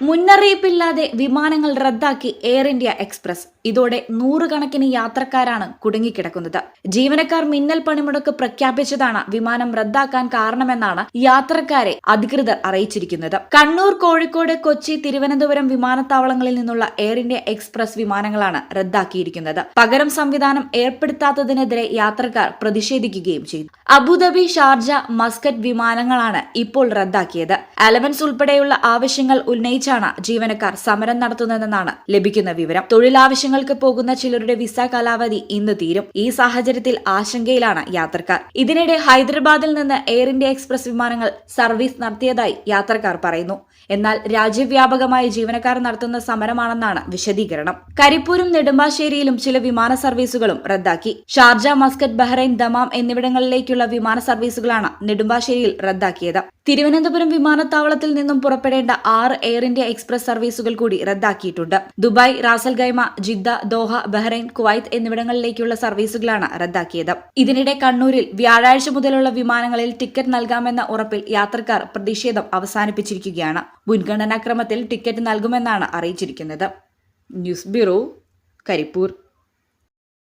മുന്നറിയിപ്പില്ലാതെ വിമാനങ്ങൾ റദ്ദാക്കി air India express. ഇതോടെ നൂറുകണക്കിന് യാത്രക്കാരാണ് കുടുങ്ങിക്കിടക്കുന്നത്. ജീവനക്കാർ മിന്നൽ പണിമുടക്ക് പ്രഖ്യാപിച്ചതാണ് വിമാനം റദ്ദാക്കാൻ കാരണമെന്നാണ് യാത്രക്കാരെ അധികൃതർ അറിയിച്ചിരിക്കുന്നത്. കണ്ണൂർ കോഴിക്കോട് കൊച്ചി തിരുവനന്തപുരം വിമാനത്താവളങ്ങളിൽ നിന്നുള്ള എയർ ഇന്ത്യ എക്സ്പ്രസ് വിമാനങ്ങളാണ് റദ്ദാക്കിയിരിക്കുന്നത്. പകരം സംവിധാനം ഏർപ്പെടുത്താത്തതിനെതിരെ യാത്രക്കാർ പ്രതിഷേധിക്കുകയും ചെയ്തു. അബുദാബി ഷാർജ മസ്കറ്റ് വിമാനങ്ങളാണ് ഇപ്പോൾ റദ്ദാക്കിയത്. അലവൻസ് ഉൾപ്പെടെയുള്ള ആവശ്യങ്ങൾ ഉന്നയിച്ചാണ് ജീവനക്കാർ സമരം നടത്തുന്നതെന്നാണ് ലഭിക്കുന്ന വിവരം. തൊഴിലാവശ്യങ്ങൾക്ക് പോകുന്ന ചിലരുടെ വിസ കാലാവധി ഇന്ന് തീരും. ഈ സാഹചര്യത്തിൽ ആശങ്കയിലാണ് യാത്രക്കാർ. ഇതിനിടെ ഹൈദരാബാദിൽ നിന്ന് എയർ ഇന്ത്യ എക്സ്പ്രസ് വിമാനങ്ങൾ സർവീസ് നടത്തിയതായി യാത്രക്കാർ പറയുന്നു. എന്നാൽ രാജ്യവ്യാപകമായി ജീവനക്കാർ നടത്തുന്ന സമരമാണെന്നാണ് വിശദീകരണം. കരിപ്പൂരും നെടുമ്പാശ്ശേരിയിലും ചില വിമാന സർവീസുകളും റദ്ദാക്കി. ഷാർജ മസ്കറ്റ് ബഹ്റൈൻ ദമാം എന്നിവിടങ്ങളിലേക്കുള്ള വിമാന സർവീസുകളാണ് നെടുമ്പാശ്ശേരിയിൽ റദ്ദാക്കിയത്. തിരുവനന്തപുരം വിമാനത്താവളത്തിൽ നിന്നും പുറപ്പെടേണ്ട ആറ് എയർ ഇന്ത്യ എക്സ്പ്രസ് സർവീസുകൾ കൂടി റദ്ദാക്കിയിട്ടുണ്ട്. Dubai Ras al Khaimah Jeddah Doha Bahrain Kuwait എന്നിവിടങ്ങളിലേക്കുള്ള സർവീസുകളാണ് റദ്ദാക്കിയത്. ഇതിനിടെ കണ്ണൂരിൽ വ്യാഴാഴ്ച മുതലുള്ള വിമാനങ്ങളിൽ ടിക്കറ്റ് നൽകാമെന്ന ഉറപ്പിൽ യാത്രക്കാർ പ്രതിഷേധം അവസാനിപ്പിച്ചിരിക്കുകയാണ്. മുൻഗണനാക്രമത്തിൽ ടിക്കറ്റ് നൽകുമെന്നാണ് അറിയിച്ചിരിക്കുന്നത്. News bureau Karipur.